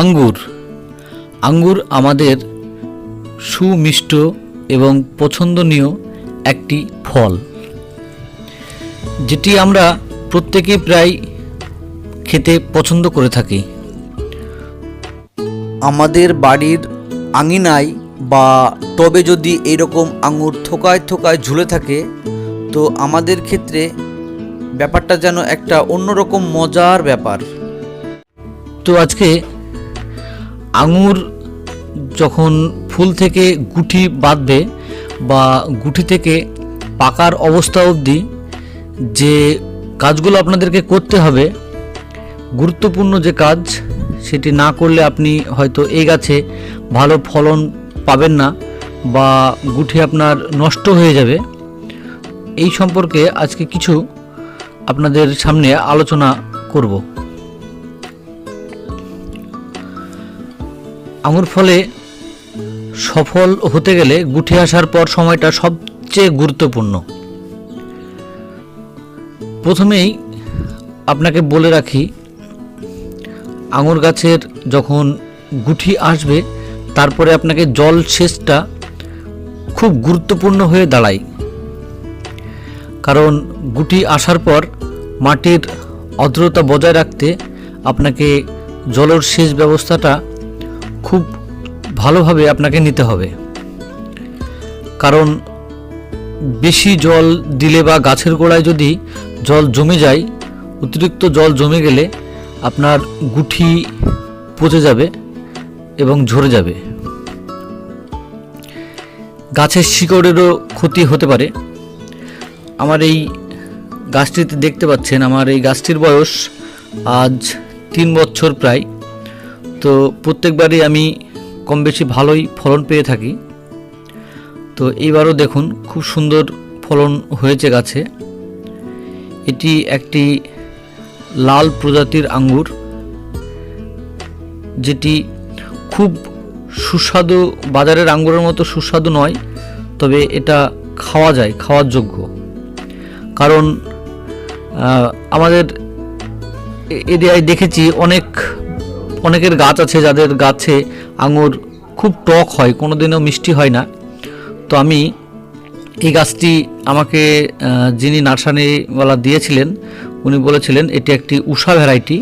আঙ্গুর। আঙ্গুর আমাদের সুমিষ্ট এবং পছন্দনীয় একটি ফল, যেটি আমরা প্রত্যেকেই প্রায় খেতে পছন্দ করে থাকি। আমাদের বাড়ির আঙিনায় বা টবে যদি এরকম আঙুর থোকায় থোকায় ঝুলে থাকে, তো আমাদের ক্ষেত্রে ব্যাপারটা যেন একটা অন্যরকম মজার ব্যাপার। তো আজকে আঙুর যখন ফুল থেকে গুটি বাঁধবে বা গুটি থেকে পাকার অবস্থা অবধি যে কাজগুলো আপনাদেরকে করতে হবে, গুরুত্বপূর্ণ যে কাজ, সেটি না করলে আপনি হয়তো এই গাছে ভালো ফলন পাবেন না বা গুটি আপনার নষ্ট হয়ে যাবে। এই সম্পর্কে আজকে কিছু আপনাদের সামনে আলোচনা করব। আঙুর ফলে সফল হতে গেলে গুটি আসার পর সময়টা সবচেয়ে গুরুত্বপূর্ণ। প্রথমেই আপনাকে বলে রাখি, আঙুর গাছের যখন গুটি আসবে, তারপরে আপনাকে জল সেচটা খুব গুরুত্বপূর্ণ হয়ে দাঁড়ায়। কারণ গুটি আসার পর মাটির আর্দ্রতা বজায় রাখতে আপনাকে জলের সেচ ব্যবস্থাটা খুব ভালোভাবে আপনাকে নিতে হবে। কারণ বেশি জল দিলে বা গাছের গোড়ায় যদি জল জমে যায়, অতিরিক্ত জল জমে গেলে আপনার গুঠি পচে যাবে এবং ঝরে যাবে। গাছের শিকড়েরও ক্ষতি হতে পারে। আমার এই গাছটিতে দেখতে পাচ্ছেন, আমার এই গাছটির বয়স আজ তিন বছর প্রায়। তো প্রত্যেকবারই আমি কম বেশি ভালোই ফলন পেয়ে থাকি। তো এইবারও দেখুন, খুব সুন্দর ফলন হয়েছে গাছে। এটি একটি লাল প্রজাতির আঙ্গুর, যেটি খুব সুস্বাদু, বাজারের আঙ্গুরের মতো সুস্বাদু নয়, তবে এটা খাওয়া যায়, খাওয়ার যোগ্য। কারণ আমাদের এরিয়ায় দেখেছি অনেক অনেকের গাছ আছে, যাদের গাছে আঙুর খুব টক হয়, কোনোদিনও মিষ্টি হয় না। তো আমি এই গাছটি আমাকে যিনি নার্সারিওয়ালা দিয়েছিলেন, উনি বলেছিলেন, এটি একটি উষা ভ্যারাইটি।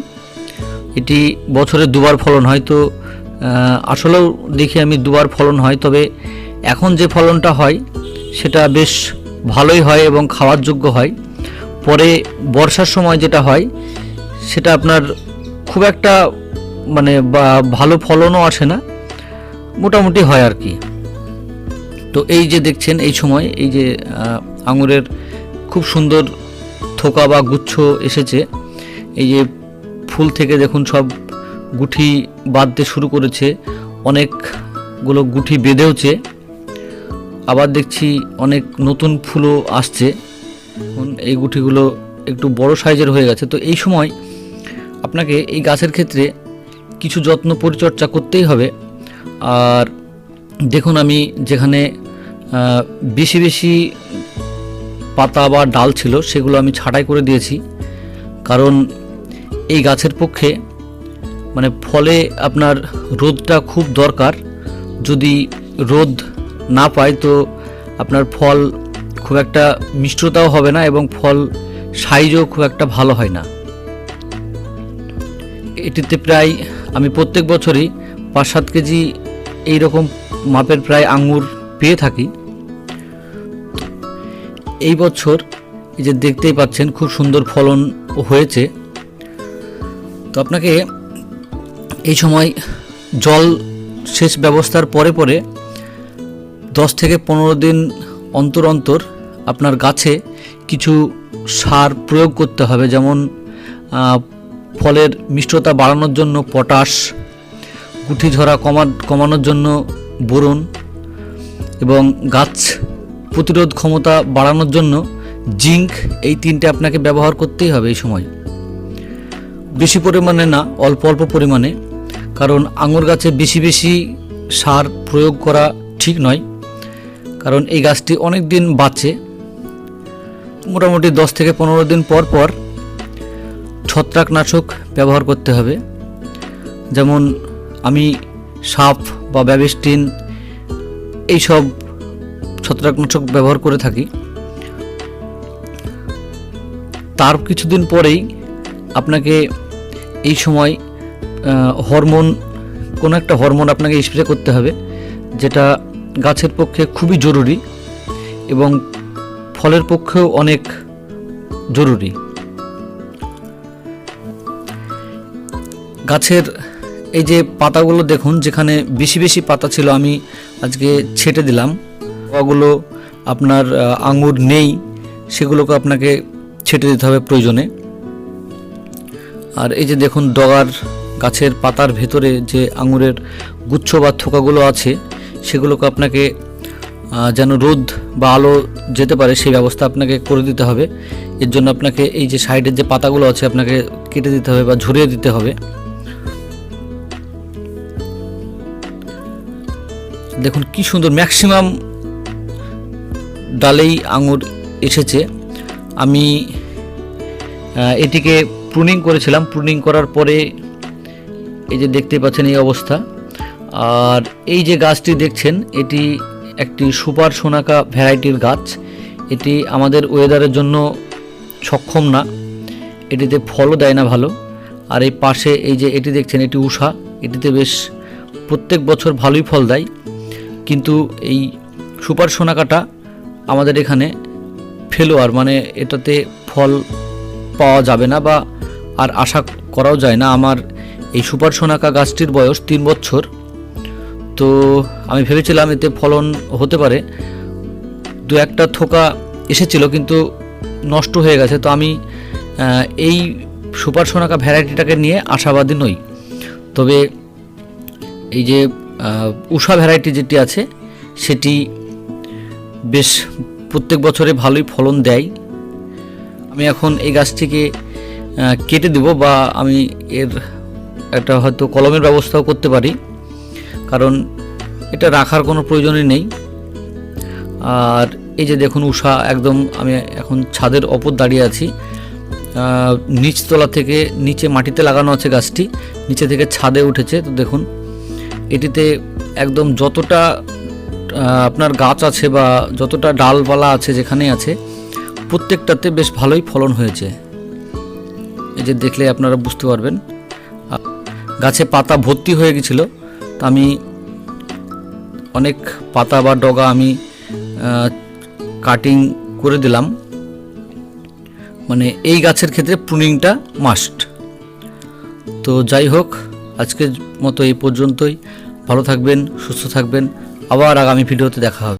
এটি বছরে দুবার ফলন হয়। তো আসলেও দেখি আমি দুবার ফলন হয়, তবে এখন যে ফলনটা হয়, সেটা বেশ ভালোই হয় এবং খাওয়ার যোগ্য হয়। পরে বর্ষার সময় যেটা হয়, সেটা আপনার খুব একটা মানে ভালো ফলনও আসে না, মোটামুটি হয় আর কি। তো এই যে দেখছেন এই সময়, এই যে আঙুরের খুব সুন্দর থোকা বা গুচ্ছ এসেছে, এই যে ফুল থেকে দেখুন সব গুঠি বাঁধতে শুরু করেছে, অনেকগুলো গুঠি বেঁধেওছে, আবার দেখছি অনেক নতুন ফুলও আসছে। এই গুটিগুলো একটু বড় সাইজের হয়ে গেছে। তো এই সময় আপনাকে এই গাছের ক্ষেত্রে কিছু যত্ন পরিচর্যা করতেই হবে। আর দেখুন আমি যেখানে বেশি বেশি পাতা বা ডাল ছিল সেগুলো আমি ছাঁটাই করে দিয়েছি। কারণ এই গাছের পক্ষে মানে ফলে আপনার রোদটা খুব দরকার। যদি রোদ না পায় তো আপনার ফল খুব একটা মিষ্টতাও হবে না এবং ফল সাইজও খুব একটা ভালো হয় না। এটিতে প্রায় আমি প্রত্যেক বছরই পাঁচ সাত কেজি এই রকম মাপের প্রায় আঙুর পেয়ে থাকি। এই বছর এই যে দেখতেই পাচ্ছেন, খুব সুন্দর ফলন হয়েছে। তো আপনাকে এই সময় জল সেচ ব্যবস্থার পরে পরে দশ থেকে পনেরো দিন অন্তর অন্তর আপনার গাছে কিছু সার প্রয়োগ করতে হবে। যেমন ফলের মিষ্টতা বাড়ানোর জন্য পটাশ গুঠি ঝরা কমা কমানোর জন্য বোরন এবং গাছ প্রতিরোধ ক্ষমতা বাড়ানোর জন্য জিঙ্ক, এই তিনটে আপনাকে ব্যবহার করতেই হবে এই সময়। বেশি পরিমাণে না, অল্প অল্প পরিমাণে, কারণ আঙুর গাছে বেশি বেশি সার প্রয়োগ করা ঠিক নয়, কারণ এই গাছটি অনেক দিন বাঁচে। মোটামুটি দশ থেকে পনেরো দিন পর পর ছত্রাকনাশক ব্যবহার করতে হবে। যেমন আমি সাপ বা ব্যাবিস্টিন এইসব ছত্রাকনাশক ব্যবহার করে থাকি। তার কিছুদিন পরেই আপনাকে এই সময় হরমোন, কোনো একটা হরমোন আপনাকে স্প্রে করতে হবে, যেটা গাছের পক্ষে খুবই জরুরি এবং ফলের পক্ষেও অনেক জরুরি। গাছের এই যে পাতাগুলো দেখুন, যেখানে বেশি বেশি পাতা ছিল, আমি আজকে ছেটে দিলাম। ওগুলো আপনার আঙুর নেই, সেগুলোকে আপনাকে ছেটে দিতে হবে প্রয়োজনে। আর এই যে দেখুন, ডগার গাছের পাতার ভেতরে যে আঙুরের গুচ্ছ বা থোকাগুলো আছে, সেগুলোকে আপনাকে যেন রোদ বা আলো যেতে পারে, সেই ব্যবস্থা আপনাকে করে দিতে হবে। এর জন্য আপনাকে এই যে সাইডের যে পাতাগুলো আছে, আপনাকে কেটে দিতে হবে বা ঝরিয়ে দিতে হবে। দেখুন কি সুন্দর ম্যাক্সিমাম ডালেই আঙুর এসেছে। আমি এটিকে প্রুনিং করেছিলাম। প্রুনিং করার পরে এই যে দেখতে পাচ্ছেন এই অবস্থা। আর এই যে গাছটি দেখছেন, এটি একটি সুপার সোনাকা ভ্যারাইটির গাছ। এটি আমাদের ওয়েদারের জন্য সক্ষম না। এটিতে ফলও দেয় না ভালো। আর এই পাশে এই যে এটি দেখছেন, এটি উষা এটিতে বেশ প্রত্যেক বছর ভালোই ফল দেয়। কিন্তু এই সুপার সোনাকাটা আমাদের এখানে ফেলোয়ার মানে এটাতে ফল পাওয়া যাবে না বা আর আশা করাও যায় না। আমার এই সুপার সোনাকা গাছটির বয়স তিন বছর। তো আমি ভেবেছিলাম এতে ফলন হতে পারে। দু একটা থোকা এসেছিল কিন্তু নষ্ট হয়ে গেছে। তো আমি এই সুপার সোনাকা ভ্যারাইটিটাকে নিয়ে আশাবাদী নই। তবে এই যে উষা ভ্যারাইটি যেটি আছে, সেটি বেশ প্রত্যেক বছরে ভালোই ফলন দেয়। আমি এখন এই গাছটিকে কেটে দেব বা আমি এর একটা হয়তো কলমের ব্যবস্থাও করতে পারি। কারণ এটা রাখার কোনো প্রয়োজনই নেই। আর এই যে দেখুন উষা একদম আমি এখন ছাদের ওপর দাঁড়িয়ে আছি। নিচতলা থেকে নিচে মাটিতে লাগানো আছে গাছটি, নিচে থেকে ছাদে উঠেছে। তো দেখুন এটিতে একদম যতটা আপনার গাছ আছে বা যতটা ডালপালা আছে যেখানে আছে, প্রত্যেকটাতে বেশ ভালোই ফলন হয়েছে। এই যে দেখলে আপনারা বুঝতে পারবেন। গাছে পাতা ভর্তি হয়ে গেছিল। তা আমি অনেক পাতা বা ডগা আমি কাটিং করে দিলাম। মানে এই গাছের ক্ষেত্রে প্রুনিংটা মাস্ট তো যাই হোক, আজকের মতো এই পর্যন্তই। ভালো থাকবেন সুস্থ থাকবেন। আবার আগামী ভিডিওতে দেখা হবে।